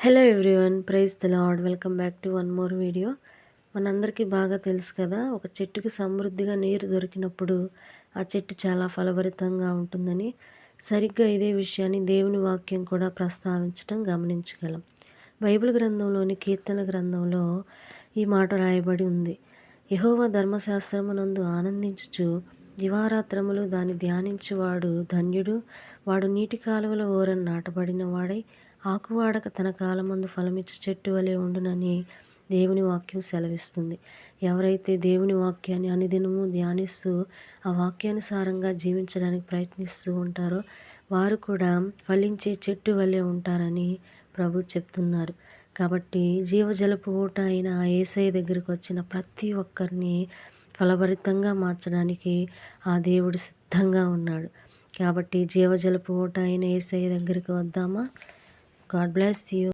Hello everyone praise the lord welcome back to one more video మనందరికీ బాగా తెలుసు కదా ఒక చెట్టుకి సమృద్ధిగా నీరు దొరికినప్పుడు ఆ చెట్టు చాలా ఫలభరితంగా ఉంటుందని. సరిగ్గా ఇదే విషయాన్ని దేవుని వాక్యం కూడా ప్రస్తావించడం గమనించగలం. బైబిల్ గ్రంథంలోని కీర్తన గ్రంథంలో ఈ మాట రాయబడి ఉంది. యహోవ ధర్మశాస్త్రమునందు ఆనందించుచు దివారాత్రములు దాన్ని ధ్యానించువాడు ధన్యుడు వాడు నీటి కాలువల ఓరని నాటబడిన వాడై ఆకువాడక తన కాలమందు ఫలమిచ్చు చెట్టు వలె ఉండునని దేవుని వాక్యం సెలవిస్తుంది. ఎవరైతే దేవుని వాక్యాన్ని అనుదినము ధ్యానిస్తూ ఆ వాక్యానుసారంగా జీవించడానికి ప్రయత్నిస్తూ ఉంటారో వారు కూడా ఫలించే చెట్టు వలె ఉంటారని ప్రభు చెప్తున్నారు. కాబట్టి జీవజలపు ఊట అయిన ఏసఐ దగ్గరికి వచ్చిన ప్రతి ఒక్కరిని ఫలభరితంగా మార్చడానికి ఆ దేవుడు సిద్ధంగా ఉన్నాడు. కాబట్టి జీవజలపు ఊట అయిన ఏసఐ దగ్గరికి వద్దామా? God bless you.